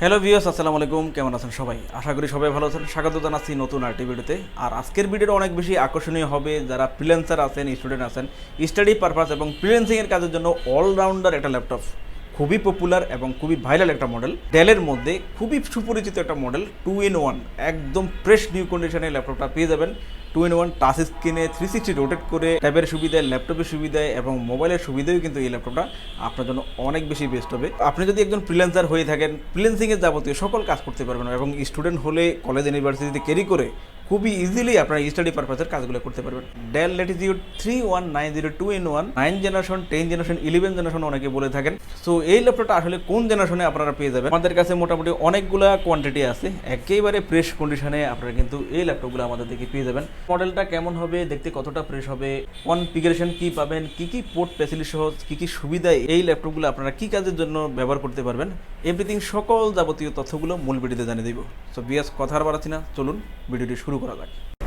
Hello viewers আসসালামু আলাইকুম। কেমন আছেন সবাই? আশা করি সবাই ভালো আছেন। স্বাগত জানাচ্ছি নতুন আরটি ভিডিওতে আর আজকের ভিডিওটা অনেক বেশি আকর্ষণীয় হবে। যারা ফ্রিল্যান্সার আছেন স্টুডেন্ট আছেন স্টাডি পারপাস এবং ফ্রিল্যান্সিংয়ের কাজের জন্য অলরাউন্ডার একটা ল্যাপটপ খুবই পপুলার এবং খুবই ভাইরাল একটা মডেল ডেলের মধ্যে খুবই সুপরিচিত একটা মডেল টু ইন ওয়ান একদম ফ্রেশ নিউ কন্ডিশনে ল্যাপটপটা পেয়ে যাবেন। টু ইন ওয়ান টাচ স্ক্রিনে থ্রি সিক্সটি রোটেট করে ট্যাবের সুবিধায় ল্যাপটপের সুবিধায় এবং মোবাইলের সুবিধাও কিন্তু এই ল্যাপটপটা আপনার জন্য অনেক বেশি বেস্ট হবে। আপনি যদি একজন ফ্রিল্যান্সার হয়ে থাকেন ফ্রিল্যান্সিংয়ের যাবতীয় সকল কাজ করতে পারবেন এবং স্টুডেন্ট হলে কলেজ ইউনিভার্সিটিতে ক্যারি করে খুবই ইজিলি আপনার স্টাডি পারপাসের কাজগুলো করতে পারবেন। Dell latitude three one nine zero two in one nine generation ten generation eleven generation অনেকে বলে থাকেন। সো এই ল্যাপটপটা আসলে কোন জেনারেশনে আপনারা পেয়ে যাবেন? আমাদের কাছে মোটামুটি অনেকগুলা কোয়ান্টিটি আছে। একেবারে ফ্রেশ কন্ডিশনে আপনারা কিন্তু এই ল্যাপটপগুলো আমাদের থেকে পেয়ে যাবেন। মডেলটা কেমন হবে, দেখতে কতটা ফ্রেশ হবে কনফিগারেশন কি পাবেন, কি কি পোর্ট ফ্যাসিলিটি সহ কি কি সুবিধা এই ল্যাপটপগুলো আপনারা কি কাজের জন্য ব্যবহার করতে পারবেন এভরিথিং সকল যাবতীয় তথ্যগুলো মূল ভিডিওতে জানিয়ে দিব। সো বিএস কথা আর বাড়াচ্ছি না, চলুন ভিডিওটি শুরু করা যাক।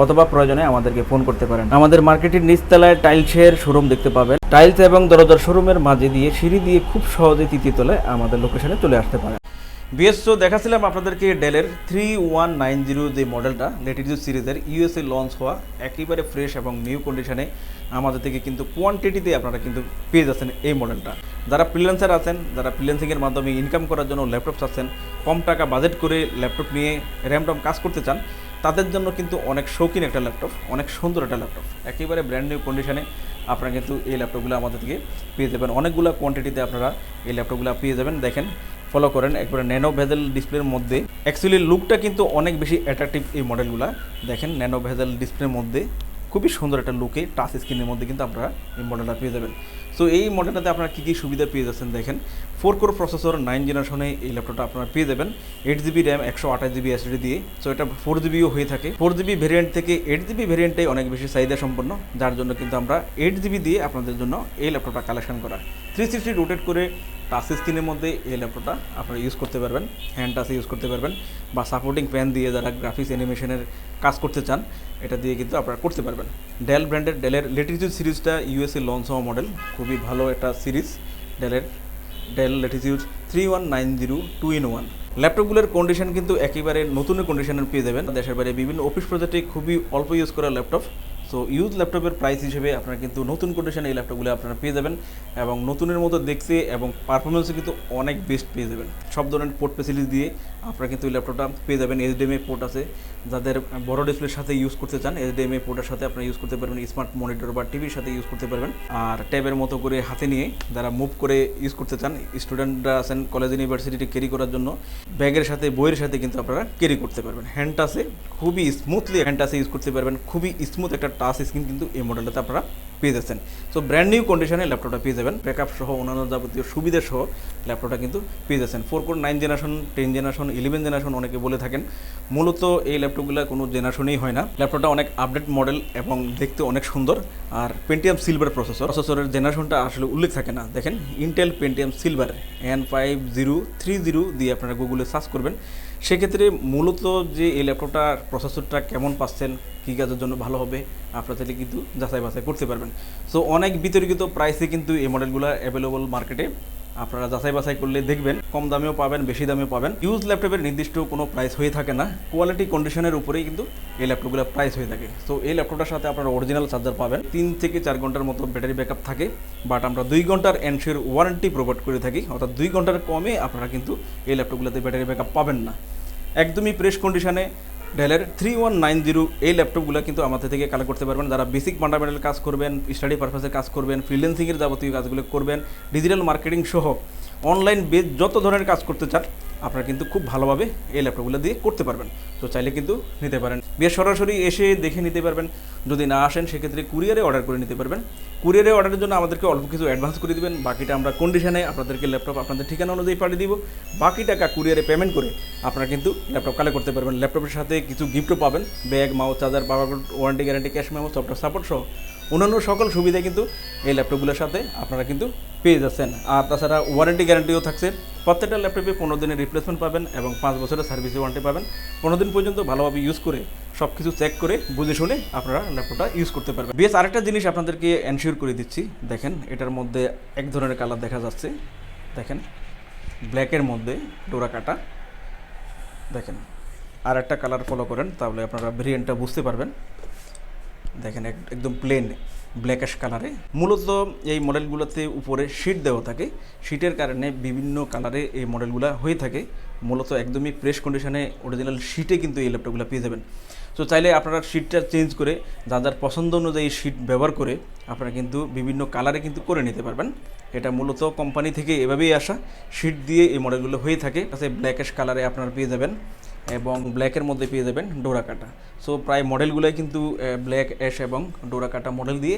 অথবা প্রয়োজনে আমাদেরকে ফোন করতে পারেন। আমাদের মার্কেটের নিচতলায় টাইলসের শোরুম দেখতে পাবেন। টাইলস এবং দরজার শোরুমের মাঝে দিয়ে সিঁড়ি দিয়ে খুব সহজে তৃতীয় তলায় আমাদের লোকেশনে চলে আসতে পারেন। বিএসও দেখাছিলাম আপনাদেরকে ডেলের থ্রি ওয়ান নাইন জিরো যে মডেলটা লেটিটিউড সিরিজের ইউএসএ লঞ্চ হওয়া, একেবারে ফ্রেশ এবং নিউ কন্ডিশনে আমাদের থেকে কিন্তু কোয়ান্টিটিতে আপনারা কিন্তু পেয়ে যাচ্ছেন এই মডেলটা যারা ফ্রিল্যান্সার আছেন, যারা ফ্রিল্যান্সিংয়ের মাধ্যমে ইনকাম করার জন্য ল্যাপটপ চাচ্ছেন কম টাকা বাজেট করে ল্যাপটপ নিয়ে র্যামটম কাজ করতে চান তাদের জন্য কিন্তু অনেক শৌখিন একটা ল্যাপটপ অনেক সুন্দর একটা ল্যাপটপ একেবারে ব্র্যান্ড নিউ কন্ডিশনে আপনারা কিন্তু এই ল্যাপটপগুলো আমাদের থেকে পেয়ে যাবেন। অনেকগুলো কোয়ান্টিটিতে আপনারা এই ল্যাপটপগুলো পেয়ে যাবেন। দেখেন ফলো করেন, একবারে ন্যানো ভেজেল ডিসপ্লের মধ্যে। অ্যাকচুয়ালি লুকটা কিন্তু অনেক বেশি অ্যাট্রাকটিভ এই মডেলগুলো দেখেন ন্যানো ভেজেল ডিসপ্লের মধ্যে খুবই সুন্দর একটা লুকে টাচ স্ক্রিনের মধ্যে কিন্তু আপনারা এই মডেলটা পেয়ে যাবেন। সো এই মডেলটাতে আপনারা কী কী সুবিধা পেয়ে যাচ্ছেন দেখেন। ফোর কোর প্রসেসর নাইন জেনারেশনে এই ল্যাপটপটা আপনারা পেয়ে যাবেন। এইট জিবি র্যাম একশো আঠাশ জিবি এসডি দিয়ে। সো এটা ফোর জিবিও হয়ে থাকে। ফোর জিবি ভেরিয়েন্ট থেকে এইট জিবি ভেরিয়েন্টটাই অনেক বেশি চাহিদা সম্পন্ন, যার জন্য কিন্তু আমরা এইট জিবি দিয়ে আপনাদের জন্য এই ল্যাপটপটা কালেকশন করা। থ্রি সিক্সটি রোটেট করে টাচ স্ক্রিনের মধ্যে এই ল্যাপটপটা আপনারা ইউজ করতে পারবেন হ্যান্ড টাচে ইউজ করতে পারবেন, বা সাপোর্টিং প্যান দিয়ে যারা গ্রাফিক্স অ্যানিমেশনের কাজ করতে চান, এটা দিয়ে কিন্তু আপনারা করতে পারবেন। ডেল ব্র্যান্ডের ডেলের লেটিটিউড সিরিজটা ইউএসএ লঞ্চ হওয়া মডেল খুবই ভালো একটা সিরিজ ডেলের Dell latitude three one nine zero two in one ল্যাপটপগুলোর condition কিন্তু একেবারে নতুন কন্ডিশনের পেয়ে যাবেন। দেশের বাইরে বিভিন্ন অফিস প্রজেক্টে খুবই অল্প ইউজ করা ল্যাপটপ সো ইউজ ল্যাপটপের প্রাইস হিসেবে আপনারা কিন্তু নতুন কন্ডিশনে এই ল্যাপটপগুলো আপনারা পেয়ে যাবেন এবং নতুনের মতো দেখতে এবং পারফরমেন্সও কিন্তু অনেক বেস্ট পেয়ে যাবেন। সব ধরনের পোর্ট ফেসিলিটি দিয়ে আপনারা কিন্তু এই ল্যাপটপটা পেয়ে যাবেন এইচডিএমআই পোর্ট আছে। যাদের বড় ডিসপ্লের সাথে ইউজ করতে চান এইচডিএমআই পোর্টের সাথে আপনারা ইউজ করতে পারবেন স্মার্ট মনিটর বা টিভির সাথে ইউজ করতে পারবেন। আর ট্যাবের মতো করে হাতে নিয়ে যারা মুভ করে ইউজ করতে চান স্টুডেন্টরা আছেন কলেজ ইউনিভার্সিটিতে ক্যারি করার জন্য ব্যাগের সাথে, বইয়ের সাথে কিন্তু আপনারা ক্যারি করতে পারবেন। হ্যান্ড টাচে খুবই স্মুথলি হ্যান্ড টাচে ইউজ করতে পারবেন। খুবই স্মুথ একটা টাচ স্ক্রিন কিন্তু এই মডেলটাতে আপনারা পেয়ে যাচ্ছেন সো ব্র্যান্ড নিউ কন্ডিশনে ল্যাপটপটা পেয়ে যাবেন। ব্যাকআপ সহ অন্যান্য যাবতীয় সুবিধা সহ ল্যাপটপটা কিন্তু পেয়ে যাচ্ছেন। Four core nine generation ten generation eleven generation অনেকে বলে থাকেন। মূলত এই ল্যাপটপগুলো কোনো জেনারেশনেই হয় না। ল্যাপটপটা অনেক আপডেট মডেল এবং দেখতে অনেক সুন্দর। আর পেন্টিয়াম সিলভার প্রসেসর প্রসেসরের জেনারেশনটা আসলে উল্লেখ থাকে না। দেখেন Intel Pentium silver N five zero three zero দিয়ে আপনারা গুগলে সার্চ করবেন। সেক্ষেত্রে মূলত যে এই ল্যাপটপটার প্রসেসরটা কেমন পাচ্ছেন, কী কাজের জন্য ভালো হবে, আপনার তাহলে কিন্তু যাচাই বাছাই করতে পারবেন। সো অনেক বিতর্কিত প্রাইসে কিন্তু এই মডেলগুলো অ্যাভেলেবল মার্কেটে আপনারা যাচাই বাছাই করলে দেখবেন কম দামেও পাবেন, বেশি দামেও পাবেন। ইউজ ল্যাপটপের নির্দিষ্ট কোনো প্রাইস হয়ে থাকে না। কোয়ালিটি কন্ডিশনের উপরেই কিন্তু এই ল্যাপটপগুলো প্রাইস হয়ে থাকে। সো এই ল্যাপটপটার সাথে আপনারা অরিজিনাল চার্জার পাবেন। তিন থেকে চার ঘণ্টার মতো ব্যাটারি ব্যাকআপ থাকে। বাট আমরা দুই ঘণ্টার এনশিওর ওয়ারেন্টি প্রোভাইড করে থাকি। অর্থাৎ দুই ঘণ্টার কমে আপনারা কিন্তু এই ল্যাপটপগুলোতে ব্যাটারি ব্যাকআপ পাবেন না। একদমই প্রেস কন্ডিশনে ডেলের থ্রি ওয়ান নাইন জিরো এই ল্যাপটপগুলো কিন্তু আমাদের থেকে কালেক্ট করতে পারবেন। যারা বেসিক ফান্ডামেন্টাল কাজ করবেন স্টাডি পারপাসে কাজ করবেন ফ্রিল্যান্সিংয়ের যাবতীয় কাজগুলো করবেন ডিজিটাল মার্কেটিং সহ। অনলাইন বেস যত ধরনের কাজ করতে চান, আপনারা কিন্তু খুব ভালোভাবে এই ল্যাপটপগুলো দিয়ে করতে পারবেন। তো চাইলে কিন্তু নিতে পারেন। বেশ সরাসরি এসে দেখে নিতে পারবেন। যদি না আসেন, সেক্ষেত্রে কুরিয়ারে অর্ডার করে নিতে পারবেন। কুরিয়ারে অর্ডারের জন্য আমাদেরকে অল্প কিছু অ্যাডভান্স করে দিবেন। বাকিটা আমরা কন্ডিশনে আপনাদেরকে ল্যাপটপ আপনাদের ঠিকানা অনুযায়ী পাঠিয়ে দিব। বাকি টাকা কুরিয়ারে পেমেন্ট করে আপনারা কিন্তু ল্যাপটপ কালেক্ট করতে পারবেন। ল্যাপটপের সাথে কিছু গিফটও পাবেন। Bag mouse charger power warranty guarantee cash memo software support সহ অন্যান্য সকল সুবিধা কিন্তু এই ল্যাপটপগুলোর সাথে আপনারা কিন্তু পেয়ে যাচ্ছেন। আর তাছাড়া ওয়ারেন্টি গ্যারান্টিও থাকছে। প্রত্যেকটা ল্যাপটপে পনেরো দিনের রিপ্লেসমেন্ট পাবেন এবং পাঁচ বছরের সার্ভিস ওয়ারেন্টি পাবেন। পনেরো দিন পর্যন্ত ভালোভাবে ইউজ করে সব কিছু চেক করে, বুঝে শুনে আপনারা ল্যাপটপটা ইউজ করতে পারবেন। বেশ, আরেকটা জিনিস আপনাদেরকে এনশিওর করে দিচ্ছি। দেখেন, এটার মধ্যে এক ধরনের কালার দেখা যাচ্ছে। দেখেন ব্ল্যাকের মধ্যে ডোরা কাটা। দেখেন আর একটা কালার ফলো করেন, তাহলে আপনারা ভেরিয়েন্টটা বুঝতে পারবেন। দেখেন, এক- একদম প্লেন ব্ল্যাকিশ কালারে মূলত এই মডেলগুলোতে উপরে শিট দেওয়া থাকে। শিটের কারণে বিভিন্ন কালারে এই মডেলগুলো হয়ে থাকে। মূলত একদমই ফ্রেশ কন্ডিশনে অরিজিনাল শিটে কিন্তু এই ল্যাপটপগুলো পেয়ে যাবেন। তো চাইলে আপনারা শিটটা চেঞ্জ করে যা যার পছন্দ অনুযায়ী শিট ব্যবহার করে, আপনারা কিন্তু বিভিন্ন কালারে কিন্তু করে নিতে পারবেন। এটা মূলত কোম্পানি থেকে এভাবেই আসা। শিট দিয়ে এই মডেলগুলো হয়ে থাকে। তাতে ব্ল্যাকিশ কালারে আপনারা পেয়ে যাবেন। এবং ব্ল্যাকের মধ্যে পেয়ে যাবেন ডোরা কাটা। সো প্রায় মডেলগুলোই কিন্তু ব্ল্যাক অ্যাশ এবং ডোরা কাটা মডেল দিয়ে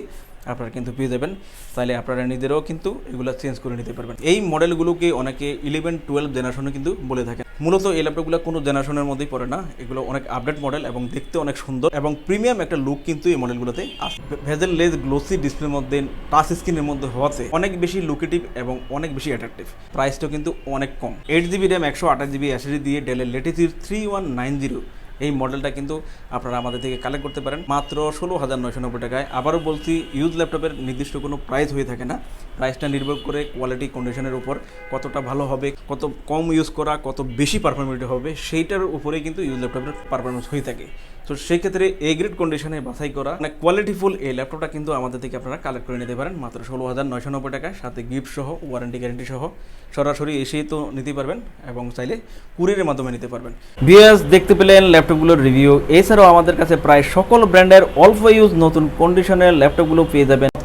আপনারা কিন্তু পেয়ে যাবেন। তাহলে আপনারা নিজেরাও কিন্তু এগুলো চেঞ্জ করে নিতে পারবেন। এই মডেলগুলোকে অনেকে ইলেভেন টুয়েলভ জেনারেশনে কিন্তু বলে থাকেন। মূলত এই ল্যাপটপগুলো কোনো জেনারেশনের মধ্যেই পড়ে না। এগুলো অনেক আপডেট মডেল এবং দেখতে অনেক সুন্দর এবং প্রিমিয়াম একটা লুক কিন্তু এই মডেলগুলোতে আসে। ভেজেল লেজ গ্লোসি ডিসপ্লের মধ্যে টাচ স্ক্রিনের মধ্যে হওয়াতে অনেক বেশি লুকেটিভ এবং অনেক বেশি অ্যাট্রাকটিভ প্রাইসটাও কিন্তু অনেক কম। এইট জিবি র্যাম একশো আঠাশ জিবি এসএসডি দিয়ে ডেলের latest three one nine zero এই মডেলটা কিন্তু আপনারা আমাদের থেকে কালেক্ট করতে পারেন। মাত্র ষোলো হাজার নয়শো নব্বই টাকায়। আবারও বলছি ইউজ ল্যাপটপের নির্দিষ্ট কোনো প্রাইস হয়ে থাকে না। প্রাইসটা নির্ভর করে কোয়ালিটি কন্ডিশনের উপর কতটা ভালো হবে, কত কম ইউজ করা, কত বেশি পারফরমেন্স হবে, সেইটার উপরেই কিন্তু ইউজ ল্যাপটপের পারফরমেন্স হয়ে থাকে। তো সেই ক্ষেত্রে এ গ্রেড কন্ডিশনে বাছাই করা মানে কোয়ালিটিফুল এই ল্যাপটপটা কিন্তু আমাদের থেকে আপনারা কালেক্ট করে নিতে পারেন। মাত্র ষোলো হাজার নয়শো নব্বই টাকায় সাথে গিফট সহ ওয়ারেন্টি গ্যারেন্টি সহ, সরাসরি এসেই তো নিতে পারবেন এবং চাইলে কুরিয়ারের মাধ্যমে নিতে পারবেন। বিএস দেখতে পেলেন ল্যাপটপগুলোর রিভিউ এছাড়াও আমাদের কাছে প্রায় সকল ব্র্যান্ডের অল্প ইউজ নতুন কন্ডিশনের ল্যাপটপগুলো পেয়ে যাবেন।